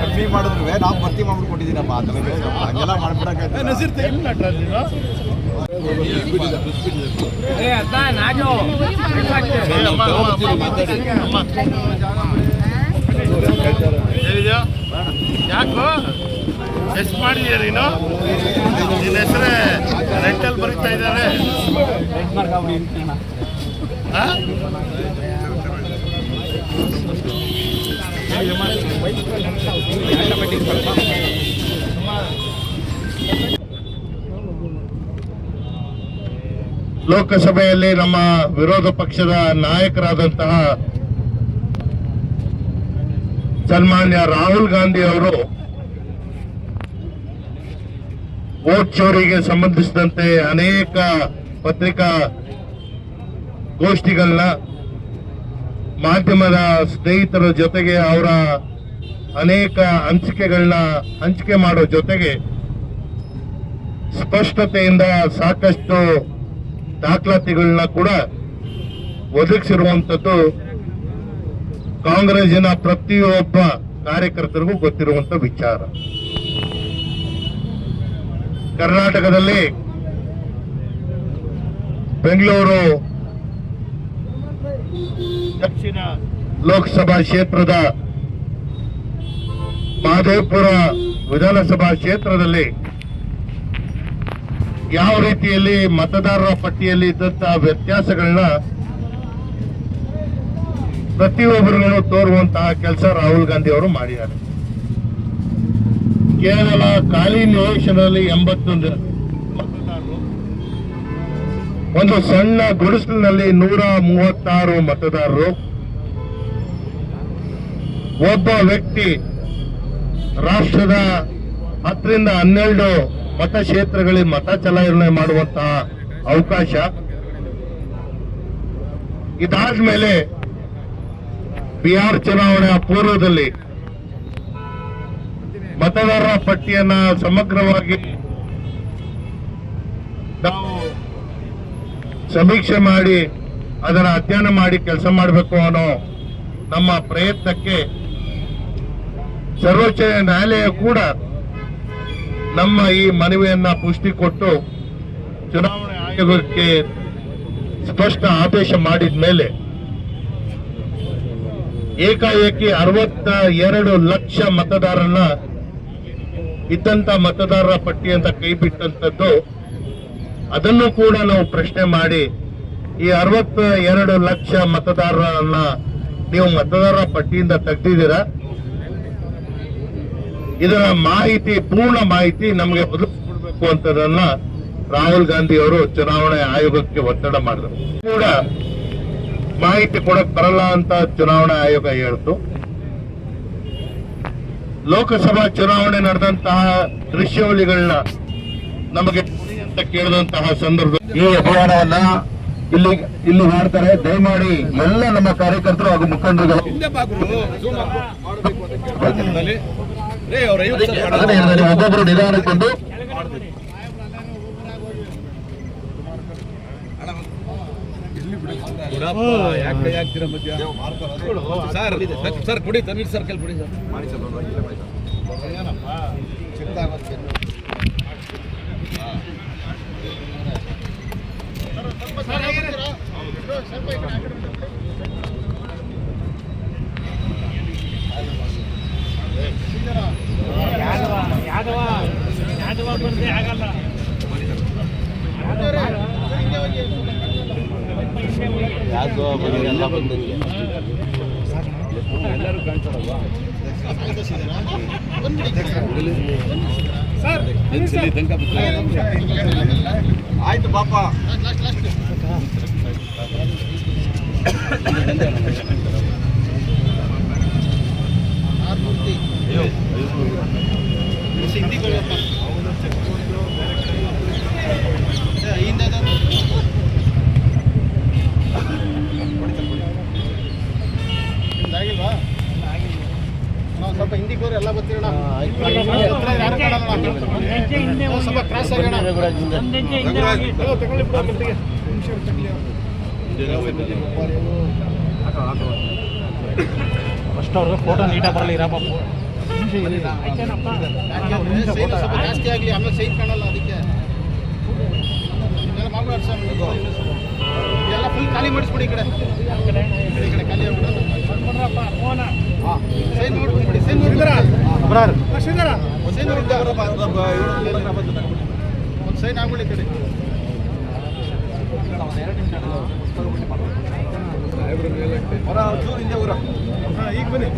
ಕಮ್ಮಿ ಮಾಡಿದ್ರು ನಾವು ಭರ್ತಿ ಮಾಡ್ಬಿಟ್ಟು ಕೊಟ್ಟಿದ್ದೀನಪ್ಪ ನನಗೆ ಹಂಗೆಲ್ಲ ಮಾಡ್ಬಿಡಕ್ಕೆ ಯಾಕೋ ಎಷ್ಟು ಮಾಡಿದ್ಯಾ ನೀನು ನಿನ್ನ ಹೆಸರೇ ರೆಂಟಲ್ಲಿ ಬರೀತಾ ಇದ್ದಾರೆ ಆ? ಲೋಕಸಭೆಯಲ್ಲಿ ನಮ್ಮ ವಿರೋಧ ಪಕ್ಷದ ನಾಯಕರಾದಂತಹ ಸನ್ಮಾನ್ಯ ರಾಹುಲ್ ಗಾಂಧಿ ಅವರು ವೋಟ್ ಚೋರಿಗೆ ಸಂಬಂಧಿಸಿದಂತೆ ಅನೇಕ ಪತ್ರಿಕಾ ಗೋಷ್ಠಿಗಳನ್ನ ಮಾಧ್ಯಮದ ಸ್ನೇಹಿತರ ಜೊತೆಗೆ ಅವರ ಅನೇಕ ಹಂಚಿಕೆಗಳನ್ನ ಹಂಚಿಕೆ ಮಾಡೋ ಜೊತೆಗೆ ಸ್ಪಷ್ಟತೆಯಿಂದ ಸಾಕಷ್ಟು ದಾಖಲಾತಿಗಳನ್ನ ಕೂಡ ಒದಗಿಸಿರುವಂಥದ್ದು ಕಾಂಗ್ರೆಸ್ಸಿನ ಪ್ರತಿಯೊಬ್ಬ ಕಾರ್ಯಕರ್ತರಿಗೂ ಗೊತ್ತಿರುವಂತ ವಿಚಾರ. ಕರ್ನಾಟಕದಲ್ಲಿ ಬೆಂಗಳೂರು ದಕ್ಷಿಣ ಲೋಕಸಭಾ ಕ್ಷೇತ್ರದ ಮಹದೇವಪುರ ವಿಧಾನಸಭಾ ಕ್ಷೇತ್ರದಲ್ಲಿ ಯಾವ ರೀತಿಯಲ್ಲಿ ಮತದಾರರ ಪಟ್ಟಿಯಲ್ಲಿ ಇದ್ದಂತಹ ವ್ಯತ್ಯಾಸಗಳನ್ನ ಪ್ರತಿಯೊಬ್ಬರಿಗೂ ತೋರುವಂತಹ ಕೆಲಸ ರಾಹುಲ್ ಗಾಂಧಿ ಅವರು ಮಾಡಿದ್ದಾರೆ. ಕೇವಲ ಖಾಲಿ ನಿವೇಶನದಲ್ಲಿ ಎಂಬತ್ತೊಂದು ಒಂದು ಸಣ್ಣ ಗುಡಿಸಲಿನಲ್ಲಿ ನೂರ ಮೂವತ್ತಾರು ಮತದಾರರು. ಒಬ್ಬ ವ್ಯಕ್ತಿ ರಾಷ್ಟ್ರದ ಹತ್ತರಿಂದ ಹನ್ನೆರಡು ಮತಕ್ಷೇತ್ರಗಳಿಗೆ ಮತ ಚಲಾವಣೆ ಮಾಡುವಂತಹ ಅವಕಾಶ. ಇದಾದ್ಮೇಲೆ ಬಿಹಾರ್ ಚುನಾವಣೆಯ ಪೂರ್ವದಲ್ಲಿ ಮತದಾರರ ಪಟ್ಟಿಯನ್ನ ಸಮಗ್ರವಾಗಿ ನಾವು ಸಮೀಕ್ಷೆ ಮಾಡಿ ಅದರ ಅಧ್ಯಯನ ಮಾಡಿ ಕೆಲಸ ಮಾಡಬೇಕು ಅನ್ನೋ ನಮ್ಮ ಪ್ರಯತ್ನಕ್ಕೆ ಸರ್ವೋಚ್ಚ ನ್ಯಾಯಾಲಯ ಕೂಡ ನಮ್ಮ ಈ ಮನವಿಯನ್ನ ಪುಷ್ಟಿ ಕೊಟ್ಟು ಚುನಾವಣೆ ಆಯೋಗಕ್ಕೆ ಸ್ಪಷ್ಟ ಆದೇಶ ಮಾಡಿದ ಮೇಲೆ ಏಕಾಏಕಿ ಅರವತ್ತ ಎರಡು ಲಕ್ಷ ಮತದಾರರನ್ನ ಇದ್ದಂತ ಮತದಾರರ ಪಟ್ಟಿಯಿಂದ ಕೈ ಬಿಟ್ಟಂತದ್ದು ಅದನ್ನು ಕೂಡ ನಾವು ಪ್ರಶ್ನೆ ಮಾಡಿ ಈ ಅರವತ್ತ ಎರಡು ಲಕ್ಷ ಮತದಾರರನ್ನ ನೀವು ಮತದಾರರ ಪಟ್ಟಿಯಿಂದ ತೆಗೆದಿದ್ದೀರಾ? ಇದರ ಮಾಹಿತಿ, ಪೂರ್ಣ ಮಾಹಿತಿ ನಮಗೆ ಒದಗಿಸ್ಕೊಡ್ಬೇಕು ಅಂತದನ್ನ ರಾಹುಲ್ ಗಾಂಧಿ ಅವರು ಚುನಾವಣೆ ಆಯೋಗಕ್ಕೆ ಒತ್ತಡ ಮಾಡಿದರು. ಕೂಡ ಮಾಹಿತಿ ಕೊಡಕ್ ಬರಲ್ಲ ಅಂತ ಚುನಾವಣಾ ಆಯೋಗ ಹೇಳ್ತು. ಲೋಕಸಭಾ ಚುನಾವಣೆ ನಡೆದಂತಹ ದೃಶ್ಯಾವಳಿಗಳನ್ನ ನಮಗೆ ಅಂತ ಕೇಳಿದಂತಹ ಸಂದರ್ಭ ಈ ಅಭಿಯಾನವನ್ನ ಇಲ್ಲಿ ಇಲ್ಲಿ ಮಾಡ್ತಾರೆ. ದಯಮಾಡಿ ಎಲ್ಲ ನಮ್ಮ ಕಾರ್ಯಕರ್ತರು ಹಾಗೂ ಮುಖಂಡರುಗಳು ಸರ್ ಹೇಳಿದೆ, ನೀವು ಸರ್ಕಲ್ ಕುಡಿ ಸರ್ ಸರ್ ಕೊಡಿ ತನ್ವೀರ್ ಸರ್ ಕಲ್ ಕೊಡಿ ಸರ್ ಜನ್ಸಲಿ ದಂಕ ಆಯ್ತು ಪಾಪ. ಸ್ವಲ್ಪ ಹಿಂದಿ ಕೋರಿ ಎಲ್ಲ ಗೊತ್ತಿರೋಣ ಸ್ವಲ್ಪ ಕ್ರಾಸ್ ಆಗೋಣ ತಗೊಳ್ಳಿ ನಿಮಿಷ ಮತ್ತೆ. ಫಸ್ಟ್ ಅವ್ರಿಗೆ ಫೋಟೋ ನೀಟಾಗಿ ಬರಲಿ ಇರಪ್ಪ ಜಾಸ್ತಿ ಆಗಲಿ ಆಮೇಲೆ ಸೈನ್ ಕಾಣಲ್ಲ ಅದಕ್ಕೆ ಎಲ್ಲ ಫುಲ್ ಖಾಲಿ ಮಾಡಿಸ್ಬಿಡಿ ಈ ಕಡೆ ಈ ಕಡೆ ಖಾಲಿ ಆಗ್ಬಿಡಲ್ಲ ಸೈನ್ ಬಿಡಿ ಸೈನ್ ಒಂದು ಸೈನ್ ಆಗ್ಬಿಡಿ ಈ ಕಡೆ ಹಿಂದೆ ಊರ. ಈಗ ಬನ್ನಿ.